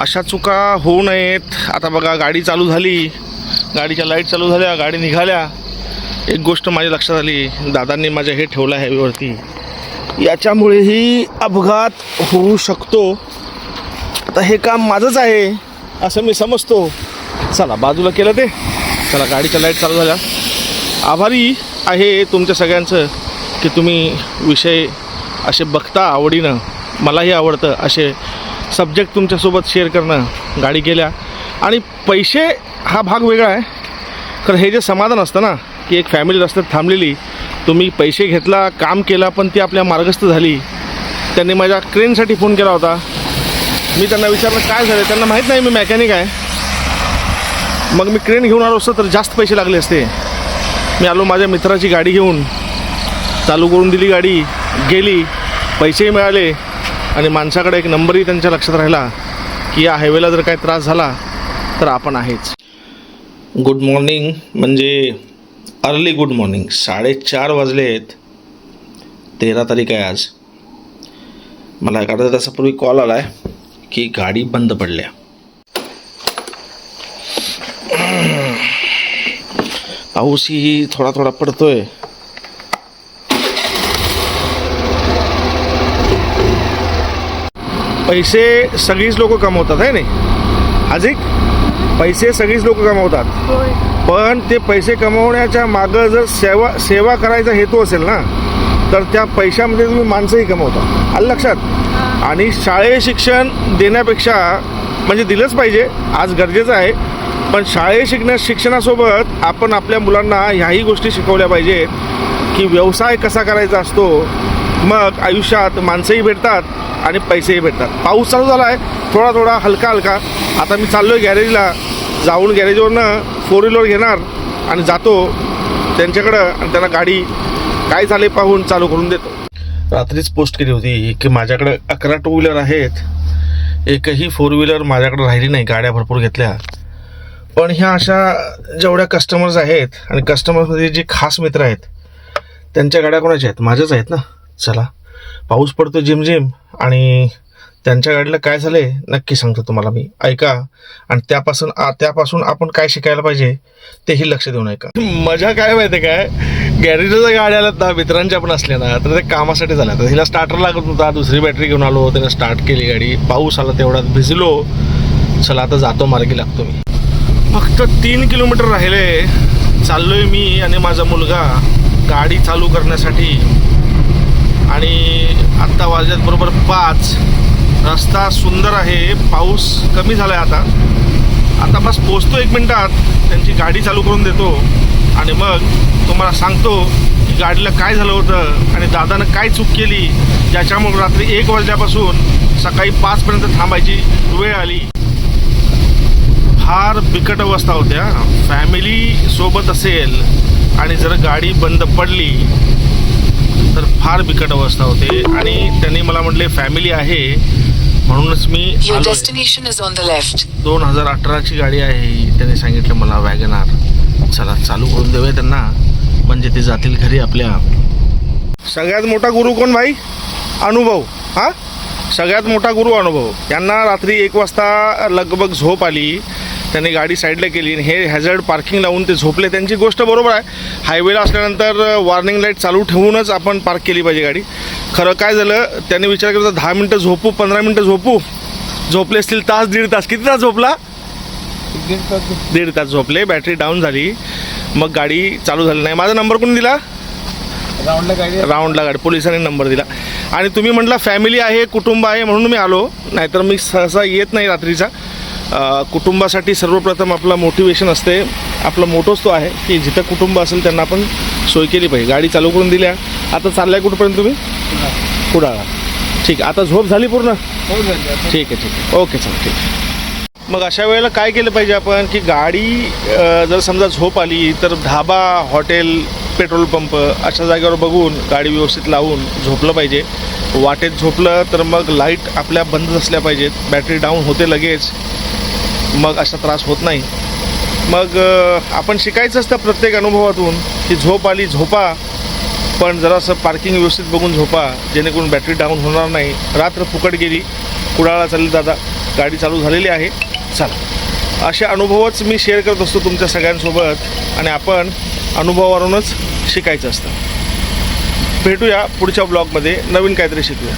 अशा चुका होऊ नयेत. आता बघा गाडी चालू झाली. गाडीच्या लाइट चालू झाल्या गाडी निघाल्या. एक गोष्ट माझ्या लक्षात आली दादांनी माझ्या हे ठेवलं आहे हॅवीवरती याच्यामुळेही अपघात होऊ शकतो. आता हे काम माझंच आहे असं मी समजतो. चला बाजूला केलं ते. चला गाडीच्या लाइट चालू झाल्या. आभारी आहे तुमच्या सगळ्यांचं की तुम्ही विषय असे बघता आवडीनं. मलाही आवडतं असे सब्जेक्ट तुमच्यासोबत शेअर करणं गाडी गेल्या. आणि पैसे हा भाग वेगळा आहे. कारण हे जे समाधान असतं ना की एक फॅमिली रस्त्यात थांबलेली तुम्ही पैसे घेतला काम केला पण ती आपल्या मार्गस्थ झाली. त्यांनी माझ्या क्रेनसाठी फोन केला होता. मी त्यांना विचारलं काय झालं? त्यांना माहीत नाही मी मेकॅनिक आहे. मग मी क्रेन घेऊन आलो असतं तर जास्त पैसे लागले असते. मी आलो माझ्या मित्राची गाडी घेऊन. चालू करून दिली गाडी गेली. पैसेही मिळाले. आणि माणसाकडे एक नंबरही त्यांच्या लक्षात राहिला की या हायवेला जर काही त्रास झाला तर आपण आहेच. गुड मॉर्निंग म्हणजे अर्ली गुड मॉर्निंग साडेचार वाजले आहेत. तेरा तारीख आहे आज. मला एक अर्ध्या तासापूर्वी कॉल आला आहे की गाडी बंद पडल्या. पाऊसही थोडा थोडा पडतोय. पैसे सगळीच लोक कमवतात आहे नाही? हाजिक पैसे सगळीच लोक कमवतात. पण ते पैसे कमवण्याच्या मागं जर सेवा सेवा करायचा हेतू असेल ना तर त्या पैशामध्ये तुम्ही माणसंही कमवता. आलं लक्षात? आणि शाळे शिक्षण देण्यापेक्षा म्हणजे दिलंच पाहिजे आज गरजेचं आहे पण शाळे शिकण्या शिक्षणासोबत आपण आपल्या मुलांना ह्याही गोष्टी शिकवल्या पाहिजेत की व्यवसाय कसा करायचा असतो मग आयुष्यात माणसंही भेटतात आणि पैसेही भेटतात. पाऊस चालू झाला आहे थोडा थोडा हलका हलका. आता मी चाललो आहे गॅरेजला. जाऊन गॅरेजवरनं फोर व्हीलर घेणार आणि जातो त्यांच्याकडं आणि त्यांना गाडी काय झाले पाहून चालू करून देतो. रात्रीच पोस्ट केली होती की माझ्याकडे अकरा टू व्हीलर आहेत. एकही फोर व्हीलर माझ्याकडे राहिली नाही गाड्या भरपूर घेतल्या. पण ह्या अशा जेवढ्या कस्टमर्स आहेत आणि कस्टमर्समध्ये जे खास मित्र आहेत त्यांच्या गाड्या कोणाच्या आहेत? माझ्याच आहेत ना? चला. पाऊस पडतो झिमझिम आणि त्यांच्या गाडीला काय झाले नक्की सांगतो तुम्हाला मी. ऐका आणि त्यापासून त्यापासून आपण काय शिकायला पाहिजे तेही लक्ष देऊन ऐका. मजा काय माहिती काय? गॅरेजच्या जर गाड्या आल्यात ना मित्रांच्या पण असल्या ना तर ते कामासाठी झाल्या. तर हिला स्टार्टर लागत होता दुसरी बॅटरी घेऊन आलो त्याने स्टार्ट केली गाडी. पाऊस आला तेवढ्यात भिजलो. चला आता जातो मार्गी लागतो मी. फक्त तीन किलोमीटर राहिले. चाललोय मी आणि माझा मुलगा गाडी चालू करण्यासाठी आणि आत्ता वाजल्यात बरोबर पाच. रस्ता सुंदर आहे पाऊस कमी झाला आहे आता. आता बस पोचतो एक मिनटात त्यांची गाडी चालू करून देतो. आणि मग तुम्हाला सांगतो की गाडीला काय झालं होतं आणि दादानं काय चूक केली ज्याच्यामुळे रात्री एक वाजल्यापासून सकाळी पाचपर्यंत थांबायची वेळ आली. फार बिकट अवस्था होत्या. फॅमिली सोबत असेल आणि जर गाडी बंद पडली तर फार बिकट अवस्था होते. आणि त्यांनी मला म्हटले फॅमिली आहे. म्हणूनच मी destination is on the left. दोन हजार अठराची गाडी आहे. त्यांनी सांगितलं मला वॅगनार. चला चालू करून देऊया त्यांना. म्हणजे ते जातील घरी आपल्या. सगळ्यात मोठा गुरु कोण भाई? अनुभव. हा? सगळ्यात मोठा गुरु अनुभव. यांना रात्री एक वाजता लगबग झोप आली. त्यांनी गाडी साईडला केली आणि हे हॅझर्ड पार्किंग लावून ते झोपले. त्यांची गोष्ट बरोबर आहे. हायवेला असल्यानंतर वॉर्निंग लाइट चालू ठेवूनच आपण पार्क केली पाहिजे गाडी. खरं काय झालं त्यांनी विचार केला दहा मिनटं झोपू पंधरा मिनटं झोपू. झोपले असतील तास दीड तास. किती तास झोपला? दीड तास झोपले. बॅटरी डाऊन झाली. मग गाडी चालू झाली नाही. माझा नंबर कोणी दिला? राऊंडला गाडी राऊंडला गाडी. पोलिसांनी नंबर दिला. आणि तुम्ही म्हटला फॅमिली आहे कुटुंब आहे म्हणून मी आलो. नाहीतर मी सहसा येत नाही रात्रीचा. कुटुंबासाठी सर्वप्रथम आपलं मोटिवेशन असते. आपला मोटोच तो आहे की जिथं कुटुंब असेल त्यांना आपण सोय केली पाहिजे. गाडी चालू करून दिल्या. आता चाललाय कुठपर्यंत तुम्ही? कुडाळा. ठीक आहे आता झोप झाली पूर्ण? हो. ठीक आहे ठीक आहे. ओके चल ठीक आहे. मग अशा वेळेला काय केलं पाहिजे आपण? की गाडी जर समजा झोप आली तर धाबा हॉटेल पेट्रोल पंप अशा जागेवर बघून गाडी व्यवस्थित लावून झोपलं पाहिजे. वाटेत झोपलं तर मग लाइट आपल्या बंद असल्या पाहिजेत. बॅटरी डाऊन होते लगेच. मग असा त्रास होत नाही. मग आपण शिकायचं असतं प्रत्येक अनुभवातून की झोप आली झोपा. पण जरासं पार्किंग व्यवस्थित बघून झोपा. जेणेकरून बॅटरी डाऊन होणार नाही. रात्र फुकट गेली. कुडाळा चालली दादा. गाडी चालू झालेली आहे. चला. असे अनुभवच मी शेअर करत असतो तुमच्या सगळ्यांसोबत आणि आपण अनुभवावरूनच शिकायचं असतं. भेटूया पुढच्या ब्लॉगमध्ये नवीन काहीतरी शिकूया.